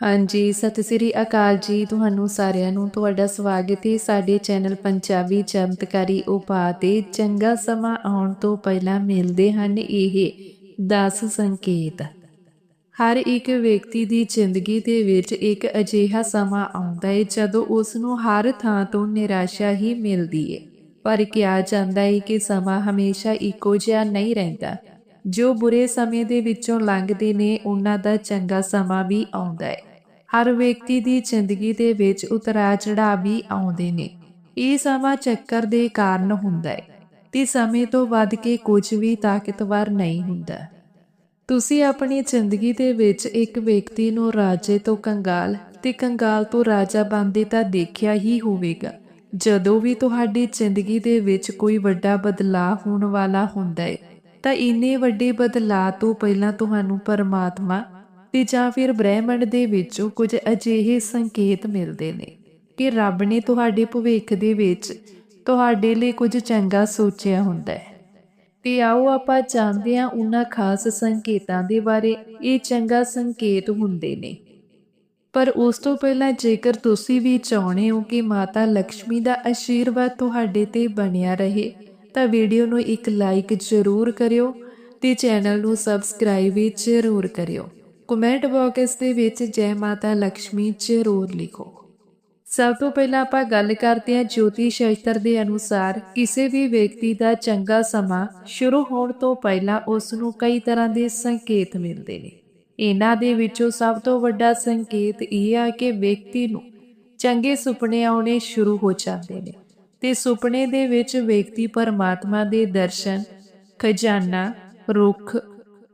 ਹਾਂਜੀ, ਸਤਿ ਸ੍ਰੀ ਅਕਾਲ ਜੀ ਤੁਹਾਨੂੰ ਸਾਰਿਆਂ ਨੂੰ। ਤੁਹਾਡਾ ਸਵਾਗਤ ਹੈ ਸਾਡੇ ਚੈਨਲ ਪੰਜਾਬੀ ਚਮਤਕਾਰੀ ਉਪਾਅ ਤੇ। ਚੰਗਾ ਸਮਾਂ ਆਉਣ ਤੋਂ ਪਹਿਲਾਂ ਮਿਲਦੇ ਹਨ ਇਹ 10 ਸੰਕੇਤ। ਹਰ ਇੱਕ ਵਿਅਕਤੀ ਦੀ ਜ਼ਿੰਦਗੀ ਦੇ ਵਿੱਚ ਇੱਕ ਅਜਿਹਾ ਸਮਾਂ ਆਉਂਦਾ ਹੈ ਜਦੋਂ ਉਸ ਨੂੰ ਹਰ ਥਾਂ ਤੋਂ ਨਿਰਾਸ਼ਾ ਹੀ ਮਿਲਦੀ ਹੈ। ਪਰ ਕਿਹਾ ਜਾਂਦਾ ਹੈ ਕਿ ਸਮਾਂ ਹਮੇਸ਼ਾ ਇੱਕੋ ਜਿਹਾ ਨਹੀਂ ਰਹਿੰਦਾ। ਜੋ ਬੁਰੇ ਸਮੇਂ ਦੇ ਵਿੱਚੋਂ ਲੰਘਦੇ ਨੇ, ਉਹਨਾਂ ਦਾ ਚੰਗਾ ਸਮਾਂ ਵੀ ਆਉਂਦਾ ਹੈ। ਹਰ ਵਿਅਕਤੀ ਦੀ ਜ਼ਿੰਦਗੀ ਦੇ ਵਿੱਚ ਉਤਰਾ ਚੜਾ ਵੀ ਆਉਂਦੇ ਨੇ। ਇਹ ਸਮਾਂ ਚੱਕਰ ਦੇ ਕਾਰਨ ਹੁੰਦਾ ਹੈ। ਤੇ ਸਮੇਂ ਤੋਂ ਵੱਧ ਕੇ ਕੁਝ ਵੀ ਤਾਕਤਵਰ ਨਹੀਂ ਹੁੰਦਾ। ਤੁਸੀਂ ਆਪਣੀ ਜ਼ਿੰਦਗੀ ਦੇ ਵਿੱਚ ਇੱਕ ਵਿਅਕਤੀ ਨੂੰ ਰਾਜੇ ਤੋਂ ਕੰਗਾਲ ਤੇ ਕੰਗਾਲ ਤੋਂ ਰਾਜਾ ਬਣਦੇ ਤਾਂ ਦੇਖਿਆ ਹੀ ਹੋਵੇਗਾ। ਜਦੋਂ ਵੀ ਤੁਹਾਡੀ ਜ਼ਿੰਦਗੀ ਦੇ ਵਿੱਚ ਕੋਈ ਵੱਡਾ ਬਦਲਾਅ ਹੋਣ ਵਾਲਾ ਹੁੰਦਾ ਹੈ, ਤਾਂ ਇੰਨੇ ਵੱਡੇ ਬਦਲਾਅ ਤੋਂ ਪਹਿਲਾਂ ਤੁਹਾਨੂੰ ਪਰਮਾਤਮਾ ਤੇ ਜਾਂ ਫਿਰ ਬ੍ਰਹਿਮੰਡ ਦੇ ਵਿੱਚੋਂ ਕੁਝ ਅਜਿਹੇ ਸੰਕੇਤ ਮਿਲਦੇ ਨੇ ਕਿ ਰੱਬ ਨੇ ਤੁਹਾਡੇ ਭਵਿੱਖ ਦੇ ਵਿੱਚ ਤੁਹਾਡੇ ਲਈ ਕੁਝ ਚੰਗਾ ਸੋਚਿਆ ਹੁੰਦਾ ਹੈ। ਤੇ ਆਓ ਆਪਾਂ ਜਾਣਦੇ ਹਾਂ ਉਹਨਾਂ ਖਾਸ ਸੰਕੇਤਾਂ ਦੇ ਬਾਰੇ। ਇਹ ਚੰਗਾ ਸੰਕੇਤ ਹੁੰਦੇ ਨੇ। ਪਰ ਉਸ ਤੋਂ ਪਹਿਲਾਂ ਜੇਕਰ ਤੁਸੀਂ ਵੀ ਚਾਹੁੰਦੇ ਹੋ ਕਿ ਮਾਤਾ ਲక్ష్ਮੀ ਦਾ ਆਸ਼ੀਰਵਾਦ ਤੁਹਾਡੇ ਤੇ ਬਣਿਆ ਰਹੇ, ਤਾਂ ਵੀਡੀਓ ਨੂੰ ਇੱਕ ਲਾਈਕ ਜ਼ਰੂਰ ਕਰਿਓ ਤੇ ਚੈਨਲ ਨੂੰ ਸਬਸਕ੍ਰਾਈਬ ਵੀ ਜ਼ਰੂਰ ਕਰਿਓ। ਕਮੈਂਟ ਬਾਕਸ ਦੇ ਵਿੱਚ ਜੈ ਮਾਤਾ ਲక్ష్ਮੀ ਜ਼ਰੂਰ ਲਿਖੋ। ਸਭ ਤੋਂ ਪਹਿਲਾਂ ਆਪਾਂ ਗੱਲ ਕਰਦੇ ਹਾਂ ਜੋਤੀ ਸ਼ਾਸਤਰ ਦੇ ਅਨੁਸਾਰ ਕਿਸੇ ਵੀ ਵਿਅਕਤੀ ਦਾ ਚੰਗਾ ਸਮਾਂ ਸ਼ੁਰੂ ਹੋਣ ਤੋਂ ਪਹਿਲਾਂ ਉਸ ਨੂੰ ਕਈ ਤਰ੍ਹਾਂ ਦੇ ਸੰਕੇਤ ਮਿਲਦੇ ਨੇ। ਇਹਨਾਂ ਦੇ ਵਿੱਚੋਂ ਸਭ ਤੋਂ ਵੱਡਾ ਸੰਕੇਤ ਇਹ ਆ ਕਿ ਵਿਅਕਤੀ ਨੂੰ ਚੰਗੇ ਸੁਪਨੇ ਆਉਣੇ ਸ਼ੁਰੂ ਹੋ ਜਾਂਦੇ ਨੇ ਤੇ ਸੁਪਨੇ ਦੇ ਵਿੱਚ ਵਿਅਕਤੀ ਪਰਮਾਤਮਾ ਦੇ ਦਰਸ਼ਨ, ਖਜ਼ਾਨਾ, ਰੁੱਖ,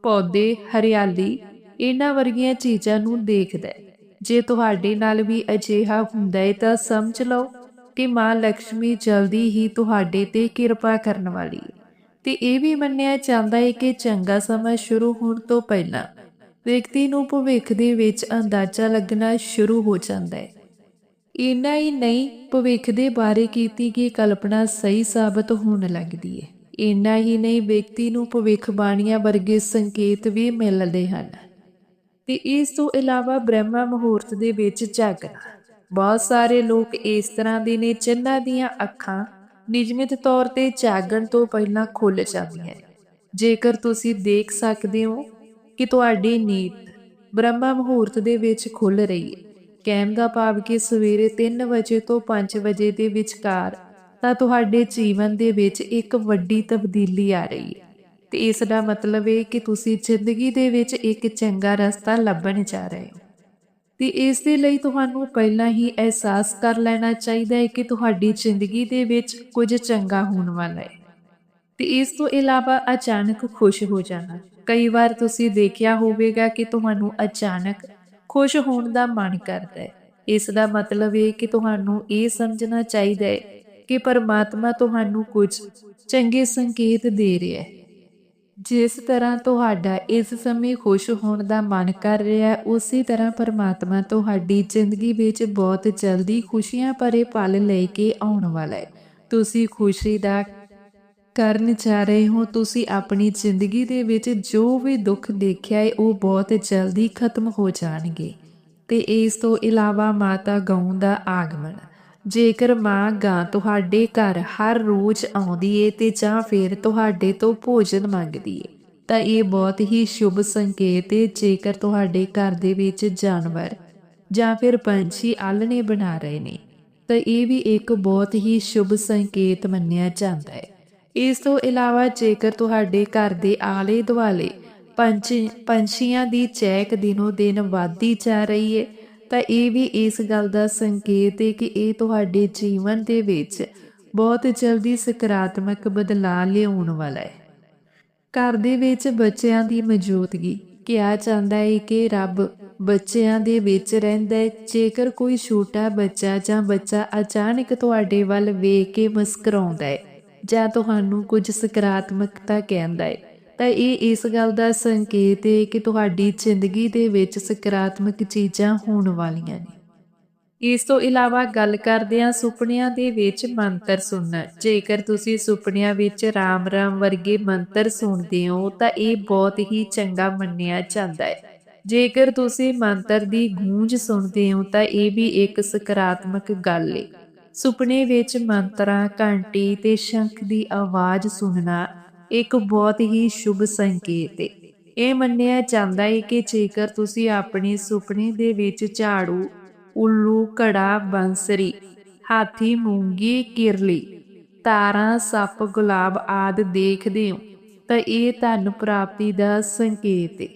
ਪੌਦੇ, ਹਰਿਆਲੀ ਇਹਨਾਂ ਵਰਗੀਆਂ ਚੀਜ਼ਾਂ ਨੂੰ ਦੇਖਦਾ ਹੈ। ਜੇ ਤੁਹਾਡੇ ਨਾਲ ਵੀ ਅਜਿਹਾ ਹੁੰਦਾ ਹੈ ਤਾਂ ਸਮਝ ਲਓ ਕਿ ਮਾਂ ਲక్ష్ਮੀ ਜਲਦੀ ਹੀ ਤੁਹਾਡੇ ਤੇ ਕਿਰਪਾ ਕਰਨ ਵਾਲੀ ਹੈ। ਤੇ ਇਹ ਵੀ ਮੰਨਿਆ ਜਾਂਦਾ ਹੈ ਕਿ ਚੰਗਾ ਸਮਾਂ ਸ਼ੁਰੂ ਹੋਣ ਤੋਂ ਪਹਿਲਾਂ ਵਿਅਕਤੀ ਨੂੰ ਭਵਿੱਖ ਦੇ ਵਿੱਚ ਅੰਦਾਜ਼ਾ ਲੱਗਣਾ ਸ਼ੁਰੂ ਹੋ ਜਾਂਦਾ ਹੈ। ਇੰਨਾ ਹੀ ਨਹੀਂ, ਭਵਿੱਖ ਦੇ ਬਾਰੇ ਕੀਤੀ ਗਈ ਕਲਪਨਾ ਸਹੀ ਸਾਬਤ ਹੋਣ ਲੱਗਦੀ ਹੈ। ਇੰਨਾ ਹੀ ਨਹੀਂ, ਵਿਅਕਤੀ ਨੂੰ ਭਵਿੱਖਬਾਣੀਆਂ ਵਰਗੇ ਸੰਕੇਤ ਵੀ ਮਿਲਦੇ ਹਨ। ਤੇ ਇਸ ਤੋਂ ਇਲਾਵਾ ਬ੍ਰਹਮਾ ਮੁਹੂਰਤ ਦੇ ਵਿੱਚ ਜਾਗਣਾ ਬਹੁਤ ਸਾਰੇ ਲੋਕ ਇਸ ਤਰ੍ਹਾਂ ਦੇ ਨੇ ਜਿਨ੍ਹਾਂ ਦੀਆਂ ਅੱਖਾਂ ਨਿਯਮਿਤ ਤੌਰ ਤੇ ਜਾਗਣ ਤੋਂ ਪਹਿਲਾਂ ਖੁੱਲ ਜਾਂਦੀਆਂ ਜੇਕਰ ਤੁਸੀਂ ਦੇਖ ਸਕਦੇ ਹੋ ਕਿ ਤੁਹਾਡੀ ਨੀਂਦ ਬ੍ਰਹਮਾ ਮੁਹੂਰਤ ਦੇ ਵਿੱਚ ਖੁੱਲ ਰਹੀ ਹੈ, ਕਹਿਣ ਦਾ ਭਾਵ ਕਿ ਸਵੇਰੇ 3 ਵਜੇ ਤੋਂ 5 ਵਜੇ ਦੇ ਵਿਚਕਾਰ ਤਾਂ ਤੁਹਾਡੇ ਜੀਵਨ ਦੇ ਵਿੱਚ ਇੱਕ ਵੱਡੀ ਤਬਦੀਲੀ ਆ ਰਹੀ ਹੈ। ਤੇ ਇਸ ਦਾ ਮਤਲਬ ਇਹ ਕਿ ਤੁਸੀਂ ਜ਼ਿੰਦਗੀ ਦੇ ਵਿੱਚ ਇੱਕ ਚੰਗਾ ਰਸਤਾ ਲੱਭਣ ਜਾ ਰਹੇ ਹੋ। ਤੇ ਇਸ ਦੇ ਲਈ ਤੁਹਾਨੂੰ ਪਹਿਲਾਂ ਹੀ ਅਹਿਸਾਸ ਕਰ ਲੈਣਾ ਚਾਹੀਦਾ ਹੈ ਕਿ ਤੁਹਾਡੀ ਜ਼ਿੰਦਗੀ ਦੇ ਵਿੱਚ ਕੁਝ ਚੰਗਾ ਹੋਣ ਵਾਲਾ ਹੈ। ਤੇ ਇਸ ਤੋਂ ਇਲਾਵਾ ਅਚਾਨਕ ਖੁਸ਼ ਹੋ ਜਾਣਾ। ਕਈ ਵਾਰ ਤੁਸੀਂ ਦੇਖਿਆ ਹੋਵੇਗਾ ਕਿ ਤੁਹਾਨੂੰ ਅਚਾਨਕ ਖੁਸ਼ ਹੋਣ ਦਾ ਮਨ ਕਰਦਾ ਹੈ। ਇਸ ਦਾ ਮਤਲਬ ਇਹ ਕਿ ਤੁਹਾਨੂੰ ਇਹ ਸਮਝਣਾ ਚਾਹੀਦਾ ਹੈ ਕਿ ਪਰਮਾਤਮਾ ਤੁਹਾਨੂੰ ਕੁਝ ਚੰਗੇ ਸੰਕੇਤ ਦੇ ਰਿਹਾ ਹੈ। ਜਿਸ ਤਰ੍ਹਾਂ ਤੁਹਾਡਾ ਇਸ ਸਮੇਂ ਖੁਸ਼ ਹੋਣ ਦਾ ਮਨ ਕਰ ਰਿਹਾ ਹੈ, ਉਸੇ ਤਰ੍ਹਾਂ ਪਰਮਾਤਮਾ ਤੁਹਾਡੀ ਜ਼ਿੰਦਗੀ ਵਿੱਚ ਬਹੁਤ ਜਲਦੀ ਖੁਸ਼ੀਆਂ ਭਰੇ ਪਲ ਲੈ ਕੇ ਆਉਣ ਵਾਲਾ ਹੈ। ਤੁਸੀਂ ਖੁਸ਼ੀ ਦਾ ਕਰਨ ਜਾ ਰਹੇ ਹੋ, ਤੁਸੀਂ ਆਪਣੀ ਜ਼ਿੰਦਗੀ ਦੇ ਵਿੱਚ ਜੋ ਵੀ ਦੁੱਖ ਦੇਖਿਆ ਹੈ, ਉਹ ਬਹੁਤ ਜਲਦੀ ਖਤਮ ਹੋ ਜਾਣਗੇ। ਤੇ ਇਸ ਤੋਂ ਇਲਾਵਾ ਮਾਤਾ ਗਊ ਦਾ ਆਗਮਨ। ਜੇਕਰ ਮਾਂ ਗਾਂ ਤੁਹਾਡੇ ਘਰ ਹਰ ਰੋਜ਼ ਆਉਂਦੀ ਏ ਤੇ ਜਾਂ ਫਿਰ ਤੁਹਾਡੇ ਤੋਂ ਭੋਜਨ ਮੰਗਦੀ ਏ, ਤਾਂ ਇਹ ਬਹੁਤ ਹੀ ਸ਼ੁਭ ਸੰਕੇਤ ਏ ਜੇਕਰ ਤੁਹਾਡੇ ਘਰ ਦੇ ਵਿੱਚ ਜਾਨਵਰ ਜਾਂ ਫਿਰ ਪੰਛੀ ਆਲਣੇ ਬਣਾ ਰਹੇ ਨੇ, ਤਾਂ ਇਹ ਵੀ ਇੱਕ ਬਹੁਤ ਹੀ ਸ਼ੁਭ ਸੰਕੇਤ ਮੰਨਿਆ ਜਾਂਦਾ ਹੈ ਇਸ ਤੋਂ ਇਲਾਵਾ ਜੇਕਰ ਤੁਹਾਡੇ ਘਰ ਦੇ ਆਲੇ ਦੁਆਲੇ ਪੰਛੀ, ਪੰਛੀਆਂ ਦੀ ਚਹਿਕ ਦਿਨੋ ਦਿਨ ਵਧਦੀ ਜਾ ਰਹੀ ਹੈ ਤਾਂ ਇਹ ਵੀ ਇਸ ਗੱਲ ਦਾ ਸੰਕੇਤ ਹੈ ਕਿ ਇਹ ਤੁਹਾਡੇ ਜੀਵਨ ਦੇ ਵਿੱਚ ਬਹੁਤ ਜਲਦੀ ਸਕਾਰਾਤਮਕ ਬਦਲਾਅ ਲਿਆਉਣ ਵਾਲਾ ਹੈ ਘਰ ਦੇ ਵਿੱਚ ਬੱਚਿਆਂ ਦੀ ਮੌਜੂਦਗੀ ਕਿਹਾ ਜਾਂਦਾ ਹੈ ਕਿ ਰੱਬ ਬੱਚਿਆਂ ਦੇ ਵਿੱਚ ਰਹਿੰਦਾ ਹੈ ਜੇਕਰ ਕੋਈ ਛੋਟਾ ਬੱਚਾ ਜਾਂ ਬੱਚਾ ਅਚਾਨਕ ਤੁਹਾਡੇ ਵੱਲ ਵੇਖ ਕੇ ਮੁਸਕਰਾਉਂਦਾ ਹੈ ਜਾਂ ਤੁਹਾਨੂੰ ਕੁਝ ਸਕਾਰਾਤਮਕਤਾ ਕਹਿੰਦਾ ਹੈ ਤਾਂ ਇਹ ਇਸ ਗੱਲ ਦਾ ਸੰਕੇਤ ਹੈ ਕਿ ਤੁਹਾਡੀ ਜ਼ਿੰਦਗੀ ਦੇ ਵਿੱਚ ਸਕਾਰਾਤਮਕ ਚੀਜ਼ਾਂ ਹੋਣ ਵਾਲੀਆਂ ਨੇ। ਇਸ ਤੋਂ ਇਲਾਵਾ ਗੱਲ ਕਰਦੇ ਹਾਂ ਸੁਪਨਿਆਂ ਦੇ ਵਿੱਚ ਮੰਤਰ ਸੁਣਨਾ। ਜੇਕਰ ਤੁਸੀਂ ਸੁਪਨਿਆਂ ਵਿੱਚ ਰਾਮ ਰਾਮ ਵਰਗੇ ਮੰਤਰ ਸੁਣਦੇ ਹੋ, ਤਾਂ ਇਹ ਬਹੁਤ ਹੀ ਚੰਗਾ ਮੰਨਿਆ ਜਾਂਦਾ ਹੈ ਜੇਕਰ ਤੁਸੀਂ ਮੰਤਰ ਦੀ ਗੂੰਜ ਸੁਣਦੇ ਹੋ, ਤਾਂ ਇਹ ਵੀ ਇੱਕ ਸਕਾਰਾਤਮਕ ਗੱਲ ਏ। ਸੁਪਨੇ ਵਿੱਚ ਮੰਤਰਾਂ, ਘੰਟੀ ਤੇ ਸ਼ੰਖ ਦੀ ਆਵਾਜ਼ ਸੁਣਨਾ ਇੱਕ ਬਹੁਤ ਹੀ ਸ਼ੁਭ ਸੰਕੇਤ ਏ। ਇਹ ਮੰਨਿਆ ਜਾਂਦਾ ਹੈ ਕਿ ਜੇਕਰ ਤੁਸੀਂ ਆਪਣੇ ਸੁਪਨੇ ਦੇ ਵਿੱਚ ਝਾੜੂ, ਉੱਲੂ, ਘੜਾ, ਬੰਸਰੀ, ਹਾਥੀ, ਮੂੰਗੀ, ਕਿਰਲੀ, ਤਾਰਾਂ, ਸੱਪ, ਗੁਲਾਬ ਆਦ ਦੇਖਦੇ ਹੋ, ਤਾਂ ਇਹ ਧਨ ਪ੍ਰਾਪਤੀ ਦਾ ਸੰਕੇਤ ਹੈ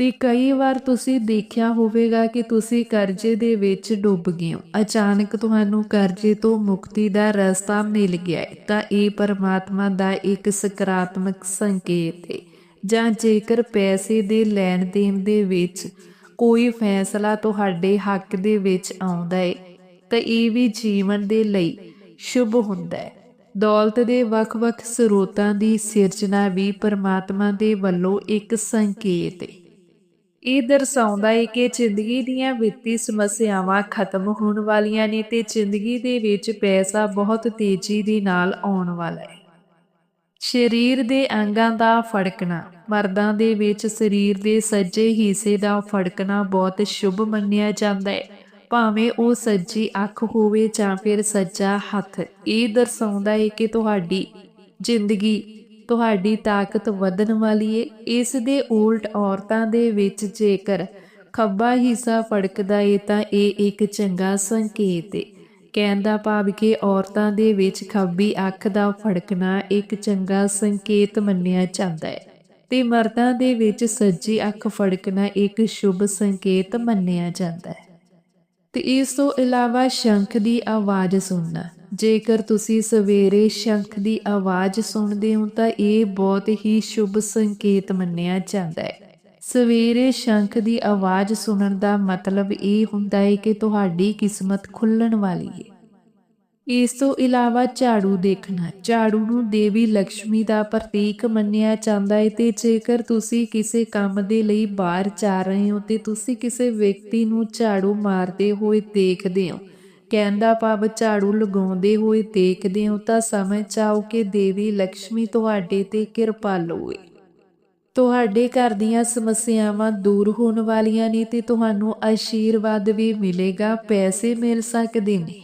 ਤੇ ਕਈ ਵਾਰ ਤੁਸੀਂ ਦੇਖਿਆ ਹੋਵੇਗਾ ਕਿ ਤੁਸੀਂ ਕਰਜ਼ੇ ਦੇ ਵਿੱਚ ਡੁੱਬ ਗਏ ਹੋ। ਅਚਾਨਕ ਤੁਹਾਨੂੰ ਕਰਜ਼ੇ ਤੋਂ ਮੁਕਤੀ ਦਾ ਰਸਤਾ ਮਿਲ ਗਿਆ ਹੈ। ਤਾਂ ਇਹ ਪਰਮਾਤਮਾ ਦਾ ਇੱਕ ਸਕਾਰਾਤਮਕ ਸੰਕੇਤ ਹੈ। ਜਾਂ ਜੇਕਰ ਪੈਸੇ ਦੇ ਲੈਣ ਦੇਣ ਦੇ ਵਿੱਚ ਕੋਈ ਫੈਸਲਾ ਤੁਹਾਡੇ ਹੱਕ ਦੇ ਵਿੱਚ ਆਉਂਦਾ ਹੈ, ਤਾਂ ਇਹ ਵੀ ਜੀਵਨ ਦੇ ਲਈ ਸ਼ੁਭ ਹੁੰਦਾ ਹੈ। ਦੌਲਤ ਦੇ ਵੱਖ-ਵੱਖ ਸਰੋਤਾਂ ਦੀ ਸਿਰਜਣਾ ਵੀ ਪਰਮਾਤਮਾ ਦੇ ਵੱਲੋਂ ਇੱਕ ਸੰਕੇਤ ਹੈ। ਇਹ ਦਰਸਾਉਂਦਾ ਹੈ ਕਿ ਜ਼ਿੰਦਗੀ ਦੀਆਂ ਵਿੱਤੀ ਸਮੱਸਿਆਵਾਂ ਖਤਮ ਹੋਣ ਵਾਲੀਆਂ ਨੇ ਤੇ ਜ਼ਿੰਦਗੀ ਦੇ ਵਿੱਚ ਪੈਸਾ ਬਹੁਤ ਤੇਜ਼ੀ ਦੇ ਨਾਲ ਆਉਣ ਵਾਲਾ ਹੈ ਸਰੀਰ ਦੇ ਅੰਗਾਂ ਦਾ ਫੜਕਣਾ, ਮਰਦਾਂ ਦੇ ਵਿੱਚ ਸਰੀਰ ਦੇ ਸੱਜੇ ਹਿੱਸੇ ਦਾ ਫੜਕਣਾ ਬਹੁਤ ਸ਼ੁਭ ਮੰਨਿਆ ਜਾਂਦਾ ਹੈ ਭਾਵੇਂ ਉਹ ਸੱਜੀ ਅੱਖ ਹੋਵੇ ਜਾਂ ਫਿਰ ਸੱਜਾ ਹੱਥ, ਇਹ ਦਰਸਾਉਂਦਾ ਹੈ ਕਿ ਤੁਹਾਡੀ ਜ਼ਿੰਦਗੀ ਤੁਹਾਡੀ ਤਾਕਤ ਵਧਣ ਵਾਲੀ ਏ। ਇਸ ਦੇ ਉਲਟ ਔਰਤਾਂ ਦੇ ਵਿੱਚ ਜੇਕਰ ਖੱਬਾ ਹਿੱਸਾ ਫੜਕਦਾ ਏ ਤਾਂ ਇਹ ਇੱਕ ਚੰਗਾ ਸੰਕੇਤ ਏ। ਕਹਿਣ ਦਾ ਭਾਵ ਕਿ ਔਰਤਾਂ ਦੇ ਵਿੱਚ ਖੱਬੀ ਅੱਖ ਦਾ ਫੜਕਣਾ ਇੱਕ ਚੰਗਾ ਸੰਕੇਤ ਮੰਨਿਆ ਜਾਂਦਾ ਹੈ ਤੇ ਮਰਦਾਂ ਦੇ ਵਿੱਚ ਸੱਜੀ ਅੱਖ ਫੜਕਣਾ ਇੱਕ ਸ਼ੁਭ ਸੰਕੇਤ ਮੰਨਿਆ ਜਾਂਦਾ ਹੈ ਤੇ ਇਸ ਤੋਂ ਇਲਾਵਾ ਸ਼ੰਖ ਦੀ ਆਵਾਜ਼ ਸੁਣਨਾ। ਜੇਕਰ ਤੁਸੀਂ ਸਵੇਰੇ ਸ਼ੰਖ ਦੀ ਆਵਾਜ਼ ਸੁਣਦੇ ਹੋ ਤਾਂ ਇਹ ਬਹੁਤ ਹੀ ਸ਼ੁਭ ਸੰਕੇਤ ਮੰਨਿਆ ਜਾਂਦਾ ਹੈ। ਸਵੇਰੇ ਸ਼ੰਖ ਦੀ ਆਵਾਜ਼ ਸੁਣਨ ਦਾ ਮਤਲਬ ਇਹ ਹੁੰਦਾ ਹੈ ਕਿ ਤੁਹਾਡੀ ਕਿਸਮਤ ਖੁੱਲਣ ਵਾਲੀ ਹੈ। ਇਸ ਤੋਂ ਇਲਾਵਾ ਝਾੜੂ ਦੇਖਣਾ, ਝਾੜੂ ਨੂੰ ਦੇਵੀ ਲక్ష్ਮੀ ਦਾ ਪ੍ਰਤੀਕ ਮੰਨਿਆ ਜਾਂਦਾ ਹੈ ਤੇ ਜੇਕਰ ਤੁਸੀਂ ਕਿਸੇ ਕੰਮ ਦੇ ਲਈ ਬਾਹਰ ਜਾ ਰਹੇ ਹੋ ਤੇ ਤੁਸੀਂ ਕਿਸੇ ਵਿਅਕਤੀ ਨੂੰ ਝਾੜੂ ਮਾਰਦੇ ਹੋਏ ਦੇਖਦੇ ਹੋ ਕਹਿੰਦਾ ਭਾਵ ਝਾੜੂ ਲਗਾਉਂਦੇ ਹੋਏ ਦੇਖਦੇ ਹੋ ਤਾਂ ਸਮਝ ਜਾਓ ਕਿ ਦੇਵੀ ਲక్ష్ਮੀ ਤੁਹਾਡੇ ਤੇ ਕਿਰਪਾਲੂ ਹੈ ਤੁਹਾਡੇ ਘਰ ਦੀਆਂ ਸਮੱਸਿਆਵਾਂ ਦੂਰ ਹੋਣ ਵਾਲੀਆਂ ਨੇ ਤੇ ਤੁਹਾਨੂੰ ਆਸ਼ੀਰਵਾਦ ਵੀ ਮਿਲੇਗਾ, ਪੈਸੇ ਮਿਲ ਸਕਦੇ ਨੇ।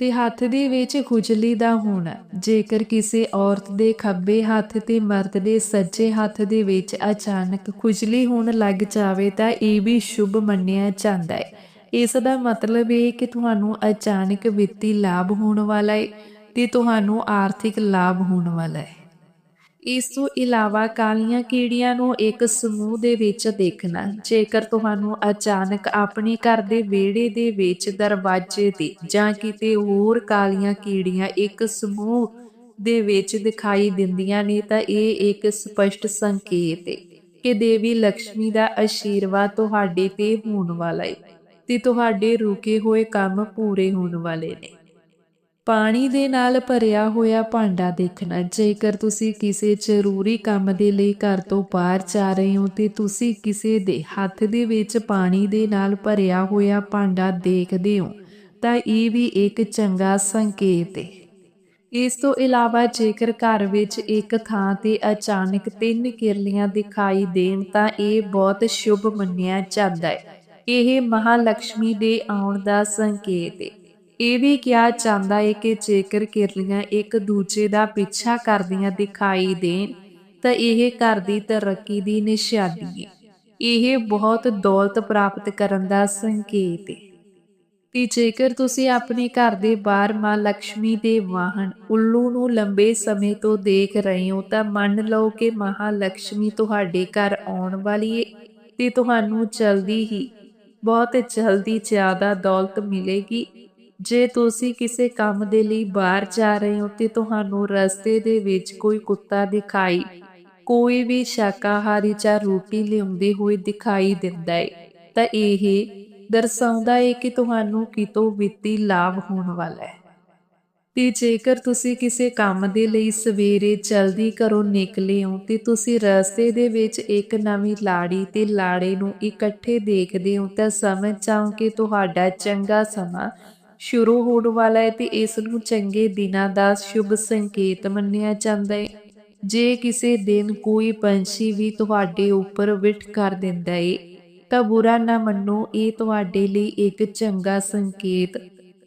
ਤੇ ਹੱਥ ਦੇ ਵਿੱਚ ਖੁਜਲੀ ਦਾ ਹੋਣਾ, ਜੇਕਰ ਕਿਸੇ ਔਰਤ ਦੇ ਖੱਬੇ ਹੱਥ ਤੇ ਮਰਦ ਦੇ ਸੱਜੇ ਹੱਥ ਦੇ ਵਿੱਚ ਅਚਾਨਕ ਖੁਜਲੀ ਹੋਣ ਲੱਗ ਜਾਵੇ ਤਾਂ ਇਹ ਵੀ ਸ਼ੁਭ ਮੰਨਿਆ ਜਾਂਦਾ ਹੈ। ਇਸ ਦਾ ਮਤਲਬ ਇਹ ਕਿ ਤੁਹਾਨੂੰ ਅਚਾਨਕ ਵਿੱਤੀ ਲਾਭ ਹੋਣ ਵਾਲਾ ਹੈ ਤੇ ਤੁਹਾਨੂੰ ਆਰਥਿਕ ਲਾਭ ਹੋਣ ਵਾਲਾ ਹੈ ਇਸ ਤੋਂ ਇਲਾਵਾ ਕਾਲੀਆਂ ਕੀੜੀਆਂ ਨੂੰ ਇੱਕ ਸਮੂਹ ਦੇ ਵਿੱਚ ਦੇਖਣਾ, ਜੇਕਰ ਤੁਹਾਨੂੰ ਅਚਾਨਕ ਆਪਣੇ ਘਰ ਦੇ ਵਿਹੜੇ ਦੇ ਵਿੱਚ ਦਰਵਾਜ਼ੇ ਤੇ ਜਾਂ ਕਿਤੇ ਹੋਰ ਕਾਲੀਆਂ ਕੀੜੀਆਂ ਇੱਕ ਸਮੂਹ ਦੇ ਵਿੱਚ ਦਿਖਾਈ ਦਿੰਦੀਆਂ ਨੇ ਤਾਂ ਇਹ ਇੱਕ ਸਪਸ਼ਟ ਸੰਕੇਤ ਹੈ ਕਿ ਦੇਵੀ ਲక్ష్ਮੀ ਦਾ ਆਸ਼ੀਰਵਾਦ ਤੁਹਾਡੇ ਤੇ ਹੋਣ ਵਾਲਾ ਹੈ ਤੇ ਤੁਹਾਡੇ ਰੁਕੇ ਹੋਏ ਕੰਮ ਪੂਰੇ ਹੋਣ ਵਾਲੇ ਨੇ। ਪਾਣੀ ਦੇ ਨਾਲ ਭਰਿਆ ਹੋਇਆ ਭਾਂਡਾ ਦੇਖਣਾ, ਜੇਕਰ ਤੁਸੀਂ ਕਿਸੇ ਜ਼ਰੂਰੀ ਕੰਮ ਦੇ ਲਈ ਘਰ ਤੋਂ ਬਾਹਰ ਜਾ ਰਹੇ ਹੋ ਤੇ ਤੁਸੀਂ ਕਿਸੇ ਦੇ ਹੱਥ ਦੇ ਵਿੱਚ ਪਾਣੀ ਦੇ ਨਾਲ ਭਰਿਆ ਹੋਇਆ ਭਾਂਡਾ ਦੇਖਦੇ ਹੋ, ਤਾਂ ਇਹ ਵੀ ਇੱਕ ਚੰਗਾ ਸੰਕੇਤ ਹੈ ਇਸ ਤੋਂ ਇਲਾਵਾ ਜੇਕਰ ਘਰ ਵਿੱਚ ਇੱਕ ਥਾਂ ਤੇ ਅਚਾਨਕ ਤਿੰਨ ਕਿਰਲੀਆਂ ਦਿਖਾਈ ਦੇਣ, ਤਾਂ ਇਹ ਬਹੁਤ ਸ਼ੁਭ ਮੰਨਿਆ ਜਾਂਦਾ ਹੈ ਇਹ ਮਹਾਲక్ష్ਮੀ ਦੇ ਆਉਣ ਦਾ ਸੰਕੇਤ ਹੈ ਇਹ ਵੀ ਕਿਹਾ ਜਾਂਦਾ ਹੈ ਕਿ ਜੇਕਰ ਕਿਰਲੀਆਂ ਇੱਕ ਦੂਜੇ ਦਾ ਪਿੱਛਾ ਕਰਦੀਆਂ ਦਿਖਾਈ ਦੇਣ, ਤਾਂ ਇਹ ਘਰ ਦੀ ਤਰੱਕੀ ਦੀ ਨਿਸ਼ਾਨੀ ਹੈ ਇਹ ਬਹੁਤ ਦੌਲਤ ਪ੍ਰਾਪਤ ਕਰਨ ਦਾ ਸੰਕੇਤ ਹੈ ਤੇ ਜੇਕਰ ਤੁਸੀਂ ਆਪਣੇ ਘਰ ਦੇ ਬਾਹਰ ਮਾਂ ਲక్ష్ਮੀ ਦੇ ਵਾਹਨ ਉੱਲੂ ਨੂੰ ਲੰਬੇ ਸਮੇਂ ਤੋਂ ਦੇਖ ਰਹੇ ਹੋ, ਤਾਂ ਮੰਨ ਲਓ ਕਿ ਮਹਾ ਲక్ష్ਮੀ ਤੁਹਾਡੇ ਘਰ ਆਉਣ ਵਾਲੀ ਹੈ ਤੇ ਤੁਹਾਨੂੰ ਜਲਦੀ ਹੀ ਬਹੁਤ ਜਲਦੀ ਜ਼ਿਆਦਾ ਦੌਲਤ ਮਿਲੇਗੀ। ਜੇ ਤੁਸੀਂ ਕਿਸੇ ਕੰਮ ਦੇ ਲਈ ਬਾਹਰ ਜਾ ਰਹੇ ਹੋ ਤੇ ਤੁਹਾਨੂੰ ਰਸਤੇ ਦੇ ਵਿੱਚ ਕੋਈ ਕੁੱਤਾ ਦਿਖਾਈ, ਕੋਈ ਵੀ ਸ਼ਾਕਾਹਾਰੀ ਜਾਂ ਰੋਟੀ ਲਿਆਉਂਦੇ ਹੋਏ ਦਿਖਾਈ ਦਿੰਦਾ ਹੈ ਤਾਂ ਇਹ ਦਰਸਾਉਂਦਾ ਹੈ ਕਿ ਤੁਹਾਨੂੰ ਕਿਤੋਂ ਵਿੱਤੀ ਲਾਭ ਹੋਣ ਵਾਲਾ ਹੈ। ਤੇ ਜੇਕਰ ਤੁਸੀਂ ਕਿਸੇ ਕੰਮ ਦੇ ਲਈ ਸਵੇਰੇ ਜਲਦੀ ਘਰੋਂ ਨਿਕਲੇ ਹੋ, ਤੇ ਤੁਸੀਂ ਰਸਤੇ ਦੇ ਵਿੱਚ ਇੱਕ ਨਵੀਂ ਲਾੜੀ ਤੇ ਲਾੜੇ ਨੂੰ ਇਕੱਠੇ ਦੇਖਦੇ ਹੋ, ਤਾਂ ਸਮਝ ਜਾਓ ਕਿ ਤੁਹਾਡਾ ਚੰਗਾ ਸਮਾਂ ਸ਼ੁਰੂ ਹੋਣ ਵਾਲਾ ਹੈ ਤੇ ਇਸ ਨੂੰ ਚੰਗੇ ਦਿਨਾਂ ਦਾ ਸ਼ੁਭ ਸੰਕੇਤ ਮੰਨਿਆ ਜਾਂਦਾ ਹੈ। ਜੇ ਕਿਸੇ ਦਿਨ ਕੋਈ ਪੰਛੀ ਵੀ ਤੁਹਾਡੇ ਉੱਪਰ ਵਿਟ ਕਰ ਦਿੰਦਾ ਏ, ਤਾਂ ਬੁਰਾ ਨਾ ਮੰਨੋ, ਇਹ ਤੁਹਾਡੇ ਲਈ ਇੱਕ ਚੰਗਾ ਸੰਕੇਤ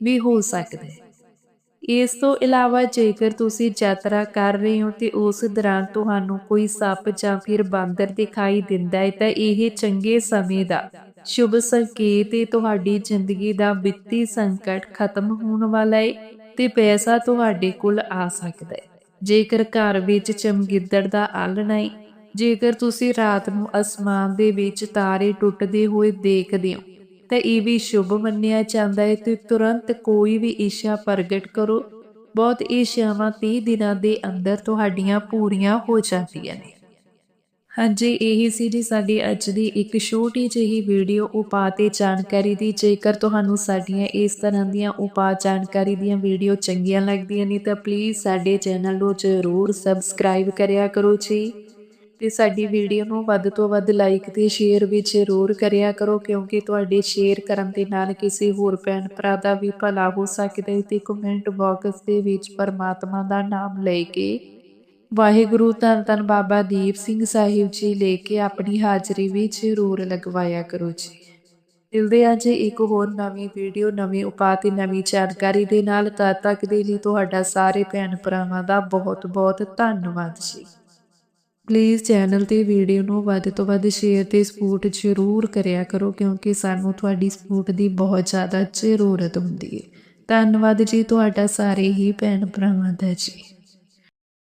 ਵੀ ਹੋ ਸਕਦਾ ਹੈ। ਇਸ ਤੋਂ ਇਲਾਵਾ ਜੇਕਰ ਤੁਸੀਂ ਯਾਤਰਾ ਕਰ ਰਹੇ ਹੋ ਤੇ ਉਸ ਦੌਰਾਨ ਤੁਹਾਨੂੰ ਕੋਈ ਸੱਪ ਜਾਂ ਫਿਰ ਬਾਂਦਰ ਦਿਖਾਈ ਦਿੰਦਾ ਹੈ, ਤਾਂ ਇਹ ਚੰਗੇ ਸਮੇਂ ਦਾ ਸ਼ੁਭ ਸੰਕੇਤ ਹੈ। ਤੁਹਾਡੀ ਜ਼ਿੰਦਗੀ ਦਾ ਵਿੱਤੀ ਸੰਕਟ ਖਤਮ ਹੋਣ ਵਾਲਾ ਹੈ ਤੇ ਪੈਸਾ ਤੁਹਾਡੇ ਕੋਲ ਆ ਸਕਦਾ ਹੈ। ਜੇਕਰ ਘਰ ਵਿੱਚ ਚਮਗਿੱਦੜ ਦਾ ਆਲਣਾ ਹੈ, ਜੇਕਰ ਤੁਸੀਂ ਰਾਤ ਨੂੰ ਅਸਮਾਨ ਦੇ ਵਿੱਚ ਤਾਰੇ ਟੁੱਟਦੇ ਹੋਏ ਦੇਖਦੇ ਹੋ ਤਾਂ ਇਹ ਵੀ ਸ਼ੁਭ ਮੰਨਿਆ ਜਾਂਦਾ ਹੈ ਤੇ ਤੁਰੰਤ ਕੋਈ ਵੀ ਇੱਛਾ ਪ੍ਰਗਟ ਕਰੋ। ਬਹੁਤ ਇੱਛਾਵਾਂ 30 ਦਿਨਾਂ ਦੇ ਅੰਦਰ ਤੁਹਾਡੀਆਂ ਪੂਰੀਆਂ ਹੋ ਜਾਂਦੀਆਂ ਨੇ। ਹਾਂਜੀ, ਇਹੀ ਸੀ ਜੀ ਸਾਡੀ ਅੱਜ ਦੀ ਇੱਕ ਛੋਟੀ ਜਿਹੀ ਵੀਡੀਓ ਉਪਾਅ ਤੇ ਜਾਣਕਾਰੀ ਦੀ। ਜੇਕਰ ਤੁਹਾਨੂੰ ਸਾਡੀਆਂ ਇਸ ਤਰ੍ਹਾਂ ਦੀਆਂ ਉਪਾਅ ਜਾਣਕਾਰੀ ਦੀਆਂ ਵੀਡੀਓ ਚੰਗੀਆਂ ਲੱਗਦੀਆਂ ਨੇ ਤਾਂ ਪਲੀਜ਼ ਸਾਡੇ ਚੈਨਲ ਨੂੰ ਜ਼ਰੂਰ ਸਬਸਕ੍ਰਾਈਬ ਕਰਿਆ ਕਰੋ ਜੀ। ਤੇ ਸਾਡੀ ਵੀਡੀਓ ਨੂੰ ਵੱਧ ਤੋਂ ਵੱਧ ਲਾਈਕ ਤੇ ਸ਼ੇਅਰ ਵੀ ਜ਼ਰੂਰ ਕਰਿਆ ਕਰੋ, ਕਿਉਂਕਿ ਤੁਹਾਡੇ ਸ਼ੇਅਰ ਕਰਨ ਦੇ ਨਾਲ ਕਿਸੇ ਹੋਰ ਭੈਣ ਭਰਾ ਦਾ ਵੀ ਭਲਾ ਹੋ ਸਕਦਾ ਹੈ ਤੇ ਕਮੈਂਟ ਬਾਕਸ ਦੇ ਵਿੱਚ ਪਰਮਾਤਮਾ ਦਾ ਨਾਮ ਲੈ ਕੇ ਵਾਹਿਗੁਰੂ ਧੰਨ ਧੰਨ ਬਾਬਾ ਦੀਪ ਸਿੰਘ ਸਾਹਿਬ ਜੀ ਲੈ ਕੇ ਆਪਣੀ ਹਾਜ਼ਰੀ ਵੀ ਜ਼ਰੂਰ ਲਗਵਾਇਆ ਕਰੋ ਜੀ। ਮਿਲਦੇ ਹਾਂ ਜੀ ਇੱਕ ਹੋਰ ਨਵੀਂ ਵੀਡੀਓ, ਨਵੇਂ ਉਪਾਅ ਤੇ ਨਵੀਂ ਜਾਣਕਾਰੀ ਦੇ ਨਾਲ, ਤਦ ਤੱਕ ਦੇ ਲਈ ਤੁਹਾਡਾ ਸਾਰੇ ਭੈਣ ਭਰਾਵਾਂ ਦਾ ਬਹੁਤ ਬਹੁਤ ਧੰਨਵਾਦ ਜੀ। ਪਲੀਜ਼ ਚੈਨਲ ਤੇ ਵੀਡੀਓ ਨੂੰ ਵੱਧ ਤੋਂ ਵੱਧ ਸ਼ੇਅਰ ਤੇ ਸਪੋਰਟ ਜ਼ਰੂਰ ਕਰਿਆ ਕਰੋ, ਕਿਉਂਕਿ ਸਾਨੂੰ ਤੁਹਾਡੀ ਸਪੋਰਟ ਦੀ ਬਹੁਤ ਜ਼ਿਆਦਾ ਜ਼ਰੂਰਤ ਹੁੰਦੀ ਹੈ। ਧੰਨਵਾਦ ਜੀ ਤੁਹਾਡਾ ਸਾਰੇ ਹੀ ਭੈਣ ਭਰਾਵਾਂ ਦਾ ਜੀ।